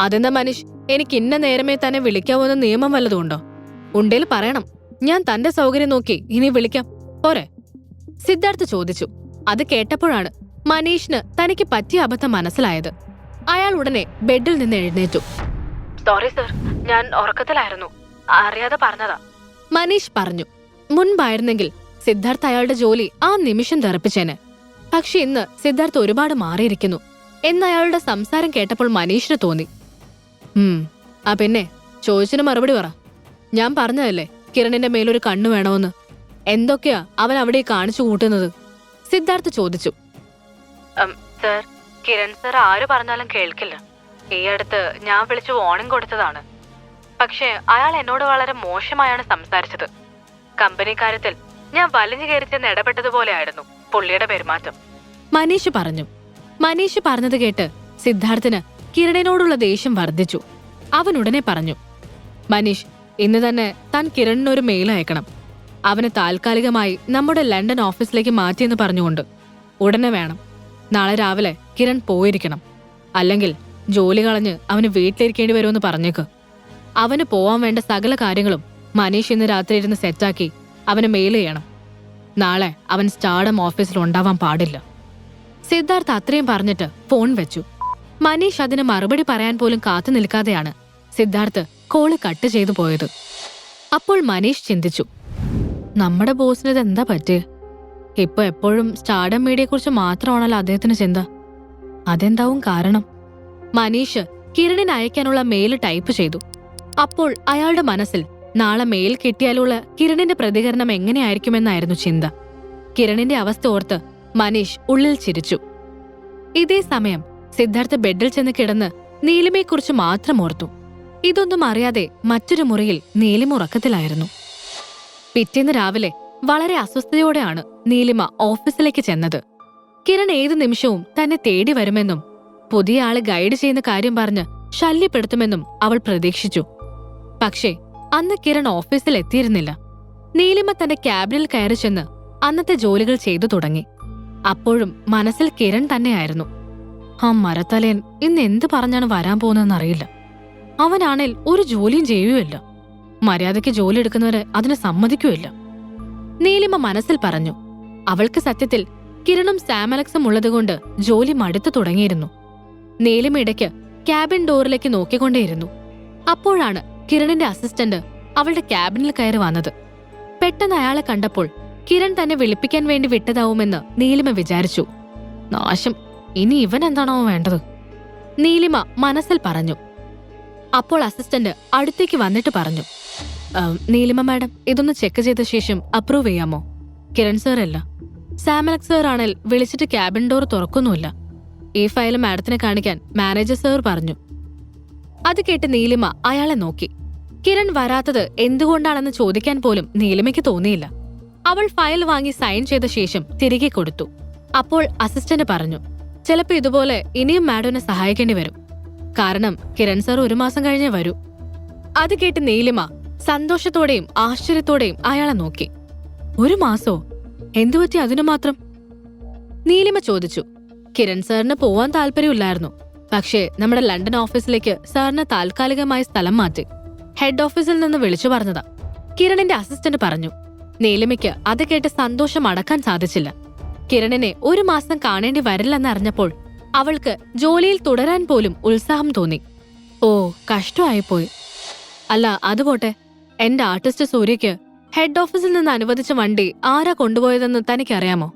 അതെന്താ മനീഷ്? എനിക്ക് ഇന്ന നേരമേ തന്നെ വിളിക്കാവുന്ന നിയമം വല്ലതുണ്ടോ ഉണ്ടേൽ പറയണം. ഞാൻ തന്റെ സൗകര്യം നോക്കി ഇനി വിളിക്കാം. പോരെ. സിദ്ധാർത്ഥ് ചോദിച്ചു. അത് കേട്ടപ്പോഴാണ് മനീഷിന് തനിക്ക് പറ്റിയ അബദ്ധം മനസ്സിലായത്. അയാൾ ഉടനെ ബെഡിൽ നിന്ന് എഴുന്നേറ്റു. സോറി സർ ഞാൻ ഉറക്കത്തിലായിരുന്നു. അറിയാതെ പറഞ്ഞതാ. മനീഷ് പറഞ്ഞു. മുൻപായിരുന്നെങ്കിൽ സിദ്ധാർത്ഥ് അയാളുടെ ജോലി ആ നിമിഷം തെറപ്പിച്ചേന്. പക്ഷെ ഇന്ന് സിദ്ധാർത്ഥ് ഒരുപാട് മാറിയിരിക്കുന്നു. എന്ന് അയാളുടെ സംസാരം കേട്ടപ്പോൾ മനീഷിന് തോന്നി. ഉം ആ പിന്നെ ചോദിച്ചിന് മറുപടി പറ. ഞാൻ പറഞ്ഞതല്ലേ കിരണിന്റെ മേലൊരു കണ്ണു വേണമെന്ന്. എന്തൊക്കെയാ അവൻ അവിടെ കാണിച്ചു കൂട്ടുന്നത്? സിദ്ധാർത്ഥ് ചോദിച്ചു. സർ കിരൺ സർ ആര് പറഞ്ഞാലും കേൾക്കില്ല. ഈ അടുത്ത് ഞാൻ വിളിച്ച് വാർണിംഗ് കൊടുത്തതാണ്. പക്ഷേ അയാൾ എന്നോട് വളരെ മോശമായാണ് സംസാരിച്ചത്. കമ്പനി കാര്യത്തിൽ ഞാൻ വലിഞ്ഞു കയറി ചെന്ന് ഇടപെട്ടതുപോലെയായിരുന്നു പുള്ളിയുടെ പെരുമാറ്റം. മനീഷ് പറഞ്ഞു. മനീഷ് പറഞ്ഞത് കേട്ട് സിദ്ധാർത്ഥിന് കിരണിനോടുള്ള ദേഷ്യം വർദ്ധിച്ചു. അവൻ ഉടനെ പറഞ്ഞു മനീഷ് ഇന്ന് തന്നെ താൻ കിരണിനൊരു മെയിൽ അയക്കണം. അവന് താൽക്കാലികമായി നമ്മുടെ ലണ്ടൻ ഓഫീസിലേക്ക് മാറ്റിയെന്ന് പറഞ്ഞുകൊണ്ട് ഉടനെ വേണം. നാളെ രാവിലെ കിരൺ പോയിരിക്കണം. അല്ലെങ്കിൽ ജോലി കളഞ്ഞ് അവന് വീട്ടിലിരിക്കേണ്ടി വരുമെന്ന് പറഞ്ഞേക്ക്. അവന് പോവാൻ വേണ്ട സകല കാര്യങ്ങളും മനീഷ് ഇന്ന് രാത്രി ഇരുന്ന് സെറ്റാക്കി അവന് മെയിൽ ചെയ്യണം. നാളെ അവൻ സ്റ്റാർഡം ഓഫീസിൽ ഉണ്ടാവാൻ പാടില്ല. സിദ്ധാർത്ഥ് അത്രയും പറഞ്ഞിട്ട് ഫോൺ വെച്ചു. മനീഷ് അതിന് മറുപടി പറയാൻ പോലും കാത്തു നിൽക്കാതെയാണ് സിദ്ധാർത്ഥ് കോൾ കട്ട് ചെയ്തു പോയത്. അപ്പോൾ മനീഷ് ചിന്തിച്ചു നമ്മുടെ ബോസിന് ഇത് എന്താ പറ്റിയ ഇപ്പൊ എപ്പോഴും സ്റ്റാർഡം മീഡിയയെക്കുറിച്ച് മാത്രമാണല്ലോ അദ്ദേഹത്തിന് ചിന്ത. അതെന്താവും കാരണം? മനീഷ് കിരണിന് അയക്കാനുള്ള മെയിൽ ടൈപ്പ് ചെയ്തു. അപ്പോൾ അയാളുടെ മനസ്സിൽ നാളെ മെയിൽ കിട്ടിയാലുള്ള കിരണിന്റെ പ്രതികരണം എങ്ങനെയായിരിക്കുമെന്നായിരുന്നു ചിന്ത. കിരണിന്റെ അവസ്ഥ ഓർത്ത് മനീഷ് ഉള്ളിൽ ചിരിച്ചു. ഇതേ സമയം സിദ്ധാർത്ഥ ബെഡിൽ ചെന്ന് കിടന്ന് നീലിമയെക്കുറിച്ച് മാത്രം ഓർത്തു. ഇതൊന്നും അറിയാതെ മറ്റൊരു മുറിയിൽ നീലിമ ഉറക്കത്തിലായിരുന്നു. പിറ്റേന്ന് രാവിലെ വളരെ അസ്വസ്ഥതയോടെയാണ് നീലിമ ഓഫീസിലേക്ക് ചെന്നത്. കിരൺ ഏത് നിമിഷവും തന്നെ തേടി വരുമെന്നും പുതിയ ആൾ ഗൈഡ് ചെയ്യുന്ന കാര്യം പറഞ്ഞ് ശല്യപ്പെടുത്തുമെന്നും അവൾ പ്രതീക്ഷിച്ചു. പക്ഷേ അന്ന് കിരൺ ഓഫീസിൽ എത്തിയിരുന്നില്ല നീലിമ തന്റെ ക്യാബിനിൽ കയറി ചെന്ന് അന്നത്തെ ജോലികൾ ചെയ്തു തുടങ്ങി. അപ്പോഴും മനസ്സിൽ കിരൺ തന്നെയായിരുന്നു. ആ മരത്തലയൻ ഇന്ന് എന്ത് പറഞ്ഞാണ് വരാൻ പോകുന്നതെന്നറിയില്ല. അവനാണേൽ ഒരു ജോലിയും ചെയ്യുകയില്ല. മര്യാദയ്ക്ക് ജോലി എടുക്കുന്നവരെ അതിനെ സമ്മതിക്കുകയില്ല. നീലിമ മനസ്സിൽ പറഞ്ഞു അവൾക്ക് സത്യത്തിൽ കിരണും സാമലക്സും ഉള്ളതുകൊണ്ട് ജോലി മടുത്തു തുടങ്ങിയിരുന്നു. നീലിമ ഇടയ്ക്ക് ക്യാബിൻ ഡോറിലേക്ക് നോക്കിക്കൊണ്ടേയിരുന്നു. അപ്പോഴാണ് കിരണിന്റെ അസിസ്റ്റന്റ് അവളുടെ ക്യാബിനിൽ കയറി വന്നത്. പെട്ടെന്ന് അയാളെ കണ്ടപ്പോൾ കിരൺ തന്നെ വിളിപ്പിക്കാൻ വേണ്ടി വിട്ടതാവുമെന്ന് നീലിമ വിചാരിച്ചു. നാശം. ഇനി ഇവൻ എന്താണോ വേണ്ടത്? നീലിമ മനസ്സിൽ പറഞ്ഞു. അപ്പോൾ അസിസ്റ്റന്റ് അടുത്തേക്ക് വന്നിട്ട് പറഞ്ഞു. നീലിമ മാഡം ഇതൊന്ന് ചെക്ക് ചെയ്ത ശേഷം അപ്രൂവ് ചെയ്യാമോ? കിരൺ സാർ അല്ല. സാമലക് സാർ ആണെങ്കിൽ വിളിച്ചിട്ട് ക്യാബിൻ ഡോർ തുറക്കുന്നുമില്ല. ഈ ഫയൽ മാഡത്തിനെ കാണിക്കാൻ മാനേജർ സാർ പറഞ്ഞു. അത് കേട്ട് നീലിമ അയാളെ നോക്കി. കിരൺ വരാത്തത് എന്തുകൊണ്ടാണെന്ന് ചോദിക്കാൻ പോലും നീലിമയ്ക്ക് തോന്നിയില്ല. അവൾ ഫയൽ വാങ്ങി സൈൻ ചെയ്ത ശേഷം തിരികെ കൊടുത്തു. അപ്പോൾ അസിസ്റ്റന്റ് പറഞ്ഞു ചിലപ്പോൾ ഇതുപോലെ ഇനിയും മാഡവിനെ സഹായിക്കേണ്ടി വരും. കാരണം കിരൺ സാർ ഒരു മാസം കഴിഞ്ഞേ വരൂ. അത് കേട്ട് നീലിമ സന്തോഷത്തോടെയും ആശ്ചര്യത്തോടെയും അയാളെ നോക്കി. ഒരു മാസോ? എന്തുപറ്റി അതിനു മാത്രം? നീലിമ ചോദിച്ചു. കിരൺ സാറിന് പോവാൻ താല്പര്യമില്ലായിരുന്നു. പക്ഷേ നമ്മുടെ ലണ്ടൻ ഓഫീസിലേക്ക് സാറിന് താൽക്കാലികമായി സ്ഥലം മാറ്റി. ഹെഡ് ഓഫീസിൽ നിന്ന് വിളിച്ചു പറഞ്ഞതാ. കിരണിന്റെ അസിസ്റ്റന്റ് പറഞ്ഞു നീലിമയ്ക്ക് അത് കേട്ട് സന്തോഷം അടക്കാൻ സാധിച്ചില്ല. കിരണിനെ ഒരു മാസം കാണേണ്ടി വരില്ലെന്ന് അറിഞ്ഞപ്പോൾ അവൾക്ക് ജോലിയിൽ തുടരാൻ പോലും ഉത്സാഹം തോന്നി. ഓ കഷ്ടമായിപ്പോയി. അല്ല അതുപോട്ടെ. എന്റെ ആർട്ടിസ്റ്റ് സൂര്യയ്ക്ക് ഹെഡ് ഓഫീസിൽ നിന്ന് അനുവദിച്ച വണ്ടി ആരാ കൊണ്ടുപോയതെന്ന് തനിക്കറിയാമോ?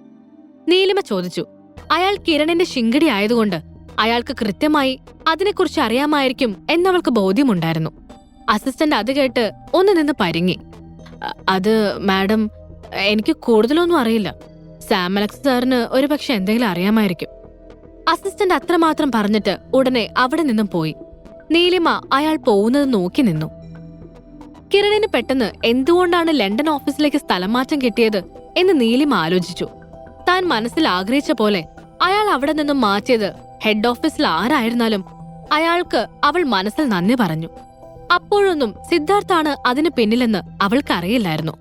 നീലിമ ചോദിച്ചു. അയാൾ കിരണിന്റെ ശിങ്കടി ആയതുകൊണ്ട് അയാൾക്ക് കൃത്യമായി അതിനെക്കുറിച്ച് അറിയാമായിരിക്കും എന്നവൾക്ക് ബോധ്യമുണ്ടായിരുന്നു. അസിസ്റ്റന്റ് അത് കേട്ട് ഒന്ന് നിന്ന് പരിങ്ങി. "അ- അത് മാഡം എനിക്ക് കൂടുതലൊന്നും അറിയില്ല. സാം അലക്സ് സാറിന് ഒരു പക്ഷെ എന്തെങ്കിലും അറിയാമായിരിക്കും. അസിസ്റ്റന്റ് അത്രമാത്രം പറഞ്ഞിട്ട് ഉടനെ അവിടെ നിന്നും പോയി. നീലിമ അയാൾ പോകുന്നത് നോക്കി നിന്നു. കിരണിന് പെട്ടെന്ന് എന്തുകൊണ്ടാണ് ലണ്ടൻ ഓഫീസിലേക്ക് സ്ഥലം മാറ്റം കിട്ടിയത് എന്ന് നീലിമ ആലോചിച്ചു. താൻ മനസ്സിൽ ആഗ്രഹിച്ച പോലെ അയാൾ അവിടെ നിന്നും മാറ്റിയത് ഹെഡ് ഓഫീസിൽ ആരായിരുന്നാലും അയാൾക്ക് അവൾ മനസ്സിൽ നന്ദി പറഞ്ഞു. അപ്പോഴൊന്നും സിദ്ധാർത്ഥാണ് അതിന് പിന്നിലെന്ന് അവൾക്കറിയില്ലായിരുന്നു.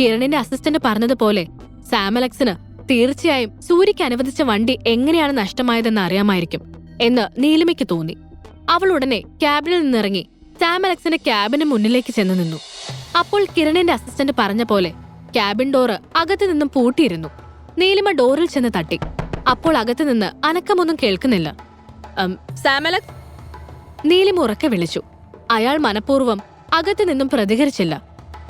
കിരണിന്റെ അസിസ്റ്റന്റ് പറഞ്ഞതുപോലെ സാമലക്സിന് തീർച്ചയായും സൂര്യയ്ക്ക് അനുവദിച്ച വണ്ടി എങ്ങനെയാണ് നഷ്ടമായതെന്ന് അറിയാമായിരിക്കും എന്ന് നീലിമയ്ക്ക് തോന്നി. അവൾ ഉടനെ ക്യാബിനിൽ നിന്നിറങ്ങി സാമലക്സിന്റെ ക്യാബിന് മുന്നിലേക്ക് ചെന്ന് നിന്നു. അപ്പോൾ കിരണിന്റെ അസിസ്റ്റന്റ് പറഞ്ഞ പോലെ ക്യാബിൻ ഡോറ് അകത്തു നിന്നും പൂട്ടിയിരുന്നു. നീലിമ ഡോറിൽ ചെന്ന് തട്ടി. അപ്പോൾ അകത്തു നിന്ന് അനക്കമൊന്നും കേൾക്കുന്നില്ല. "ഉം, സാം അലക്സ് നീലിമ ഉറക്കെ വിളിച്ചു. അയാൾ മനഃപൂർവം അകത്തു നിന്നും പ്രതികരിച്ചില്ല.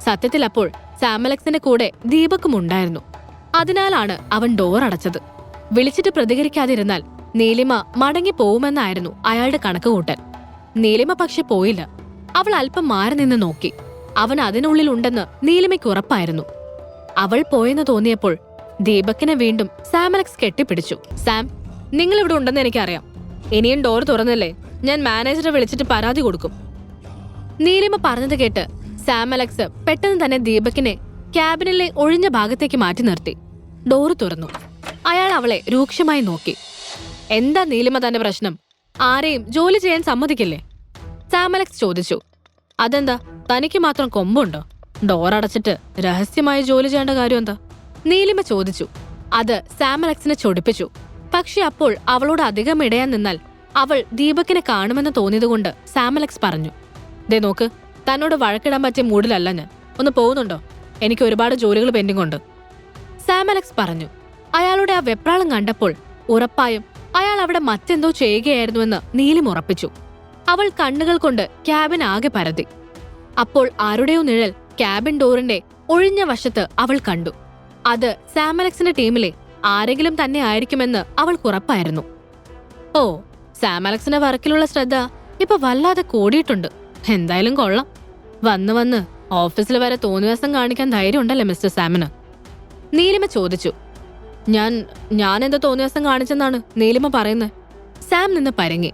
സത്യത്തിൽ അപ്പോൾ സാമലക്സിന്റെ കൂടെ ദീപക്കും ഉണ്ടായിരുന്നു. അതിനാലാണ് അവൻ ഡോർ അടച്ചത്. വിളിച്ചിട്ട് പ്രതികരിക്കാതിരുന്നാൽ നീലിമ മടങ്ങി പോവുമെന്നായിരുന്നു അയാളുടെ കണക്കുകൂട്ടൽ. നീലിമ പക്ഷെ പോയില്ല. അവൾ അല്പം മാറി നിന്ന് നോക്കി. അവൻ അതിനുള്ളിൽ ഉണ്ടെന്ന് നീലിമയ്ക്ക് ഉറപ്പായിരുന്നു. അവൾ പോയെന്ന് തോന്നിയപ്പോൾ ദീപക്കിനെ വീണ്ടും സാമലക്സ് കെട്ടിപ്പിടിച്ചു. സാം നിങ്ങൾ ഇവിടെ ഉണ്ടെന്ന് എനിക്കറിയാം. ഇനിയും ഡോർ തുറന്നല്ലേ? ഞാൻ മാനേജറെ വിളിച്ചിട്ട് പരാതി കൊടുക്കും. നീലിമ പറഞ്ഞത് കേട്ട് സാം അലക്സ് പെട്ടെന്ന് തന്നെ ദീപകിനെ ക്യാബിനിലെ ഒഴിഞ്ഞ ഭാഗത്തേക്ക് മാറ്റി നിർത്തി. ഡോറ് തുറന്നു. അയാൾ അവളെ രൂക്ഷമായി നോക്കി. എന്താ നീലിമ തന്റെ പ്രശ്നം? ആരെയും ജോലി ചെയ്യാൻ സമ്മതിക്കില്ലേ? സാം അലക്സ് ചോദിച്ചു. അതെന്താ? തനിക്ക് മാത്രം കൊമ്പുണ്ടോ? ഡോർ അടച്ചിട്ട് രഹസ്യമായി ജോലി ചെയ്യേണ്ട കാര്യം എന്താ? നീലിമ ചോദിച്ചു. അത് സാം അലക്സിനെ ചൊടിപ്പിച്ചു. പക്ഷെ അപ്പോൾ അവളോട് അധികം ഇടയാൻ നിന്നാൽ അവൾ ദീപകിനെ കാണുമെന്ന് തോന്നിയതുകൊണ്ട് സാം അലക്സ് പറഞ്ഞു. ദേ നോക്ക് തന്നോട് വഴക്കിടാൻ പറ്റിയ മൂഡിലല്ല ഞാൻ. ഒന്ന് പോകുന്നുണ്ടോ? എനിക്ക് ഒരുപാട് ജോലികൾ പെൻഡിംഗ് ഉണ്ട്. സാം അലക്സ് പറഞ്ഞു അയാളുടെ ആ വെപ്രാളം കണ്ടപ്പോൾ ഉറപ്പായും അയാൾ അവിടെ മറ്റെന്തോ ചെയ്യുകയായിരുന്നുവെന്ന് നീലിം ഉറപ്പിച്ചു. അവൾ കണ്ണുകൾ കൊണ്ട് ക്യാബിൻ ആകെ പരതി അപ്പോൾ ആരുടെയോ നിഴൽ ക്യാബിൻ ഡോറിന്റെ ഒഴിഞ്ഞ വശത്ത് അവൾ കണ്ടു. അത് സാമലക്സിന്റെ ടീമിലെ ആരെങ്കിലും തന്നെ ആയിരിക്കുമെന്ന് അവൾക്കുറപ്പായിരുന്നു ഓ സാമലക്സിന്റെ വർക്കിലുള്ള ശ്രദ്ധ ഇപ്പൊ വല്ലാതെ കൂടിയിട്ടുണ്ട്. എന്തായാലും കൊള്ളാം. വന്ന് വന്ന് ഓഫീസിൽ വരെ തോന്നിവാസം കാണിക്കാൻ ധൈര്യമുണ്ടല്ലേ മിസ്റ്റർ സാമിന്? നീലിമ ചോദിച്ചു. ഞാൻ ഞാൻ എന്താ തോന്നിവാസം കാണിച്ചെന്നാണ് നീലിമ പറയുന്നത് സാം നിന്ന് പരങ്ങി.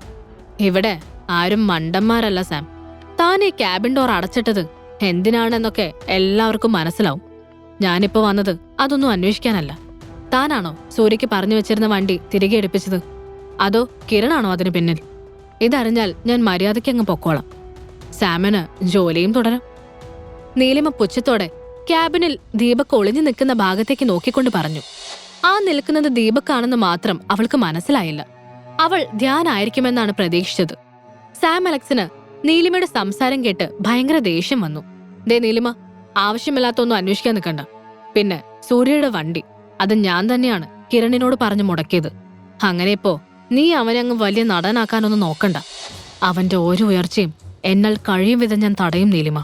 ഇവിടെ ആരും മണ്ടന്മാരല്ല സാം. താൻ ഈ ക്യാബിൻ ഡോർ അടച്ചിട്ടത് എന്തിനാണെന്നൊക്കെ എല്ലാവർക്കും മനസ്സിലാവും. ഞാനിപ്പോ വന്നത് അതൊന്നും അന്വേഷിക്കാനല്ല. താനാണോ സൂര്യക്ക് പറഞ്ഞു വെച്ചിരുന്ന വണ്ടി തിരികെ എടുപ്പിച്ചത്? അതോ കിരണാണോ അതിന് പിന്നിൽ? ഇതറിഞ്ഞാൽ ഞാൻ മര്യാദയ്ക്ക് അങ്ങ് പൊക്കോളാം. സാമിന് ജോലിയും തുടരാം. നീലിമ പുച്ഛത്തോടെ ക്യാബിനിൽ ദീപക് ഒളിഞ്ഞു നിൽക്കുന്ന ഭാഗത്തേക്ക് നോക്കിക്കൊണ്ട് പറഞ്ഞു ആ നിൽക്കുന്നത് ദീപക്കാണെന്ന് മാത്രം അവൾക്ക് മനസ്സിലായില്ല. അവൾ ധ്യാനായിരിക്കുമെന്നാണ് പ്രതീക്ഷിച്ചത്. സാം അലക്സിന് നീലിമയുടെ സംസാരം കേട്ട് ഭയങ്കര ദേഷ്യം വന്നു. ദേ നീലിമ ആവശ്യമില്ലാത്തൊന്നും അന്വേഷിക്കാൻ നിൽക്കണ്ട. പിന്നെ സൂര്യയുടെ വണ്ടി അത് ഞാൻ തന്നെയാണ് കിരണിനോട് പറഞ്ഞു മുടക്കിയത്. അങ്ങനെ ഇപ്പോ നീ അവനെ വലിയ നടനാക്കാനൊന്നും നോക്കണ്ട. അവന്റെ ഓരോ ഉയർച്ചയും എന്നാൽ കഴിയും വിധം ഞാൻ തടയും നീലിമ.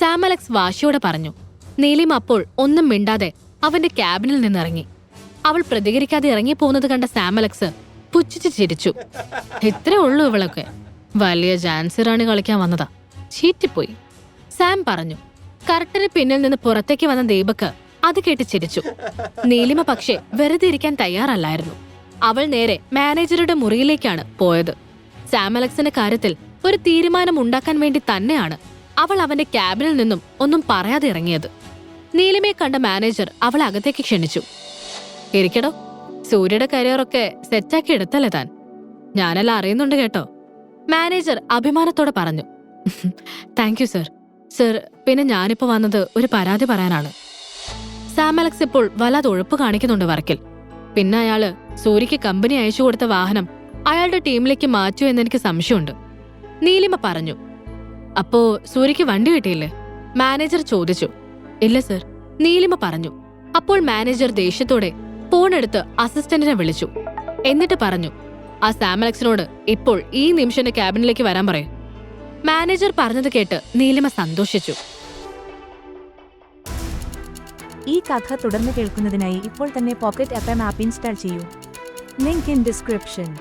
സാം അലക്സ് വാശിയോടെ പറഞ്ഞു നീലിമ അപ്പോൾ ഒന്നും മിണ്ടാതെ അവന്റെ ക്യാബിനിൽ നിന്നിറങ്ങി. അവൾ പ്രതികരിക്കാതെ ഇറങ്ങി ഇറങ്ങിപ്പോകുന്നത് കണ്ട സാം അലക്സ് പുച്ഛിച്ച് ചിരിച്ചു. ഇത്രേ ഉള്ളൂ ഇവളൊക്കെ. വലിയ ജാൻസി റാണി കളിക്കാൻ വന്നതാ. ചീറ്റിപ്പോയി. സാം പറഞ്ഞു കറക്റ്റിന് പിന്നിൽ നിന്ന് പുറത്തേക്ക് വന്ന ദീപക്ക് അത് കേട്ട് ചിരിച്ചു. നീലിമ പക്ഷേ വെറുതെ ഇരിക്കാൻ തയ്യാറല്ലായിരുന്നു. അവൾ നേരെ മാനേജറുടെ മുറിയിലേക്കാണ് പോയത്. സാം അലക്സിന്റെ കാര്യത്തിൽ ഒരു തീരുമാനം ഉണ്ടാക്കാൻ വേണ്ടി തന്നെയാണ് അവൾ അവന്റെ ക്യാബിനിൽ നിന്നും ഒന്നും പറയാതെ ഇറങ്ങിയത്. നീലിമയെ കണ്ട മാനേജർ അവളെ അകത്തേക്ക് ക്ഷണിച്ചു. ഇരിക്കടോ. സൂര്യയുടെ കരിയറൊക്കെ സെറ്റാക്കി എടുത്തല്ലേ താൻ? ഞാനെല്ലാം അറിയുന്നുണ്ട് കേട്ടോ. മാനേജർ അഭിമാനത്തോടെ പറഞ്ഞു. താങ്ക് യു സർ സർ പിന്നെ ഞാനിപ്പോ വന്നത് ഒരു പരാതി പറയാനാണ്. സാം അലക്സ് ഇപ്പോൾ വല്ലാതെ ഒഴുപ്പ് കാണിക്കുന്നുണ്ട് വർക്കിൽ പിന്നെ അയാൾ സൂര്യക്ക് കമ്പനി അയച്ചു കൊടുത്ത വാഹനം അയാളുടെ ടീമിലേക്ക് മാറ്റൂ എന്ന് എനിക്ക് സംശയമുണ്ട്. നീലിമ പറഞ്ഞു. അപ്പോ സൂര്യക്ക് വണ്ടി കിട്ടിയില്ലേ? മാനേജർ ചോദിച്ചു. ഇല്ല സർ നീലിമ പറഞ്ഞു. അപ്പോൾ മാനേജർ ദേഷ്യത്തോടെ ഫോണെടുത്ത് അസിസ്റ്റന്റിനെ വിളിച്ചു. എന്നിട്ട് പറഞ്ഞു ആ സാമലക്സിനോട് ഇപ്പോൾ ഈ നിമിഷന്റെ ക്യാബിനിലേക്ക് വരാൻ പറയും. മാനേജർ പറഞ്ഞത് കേട്ട് നീലിമ സന്തോഷിച്ചു. ഈ കഥ തുടർന്ന് കേൾക്കുന്നതിനായി ഇപ്പോൾ തന്നെ pocket F M app install ചെയ്യൂ. Link in description.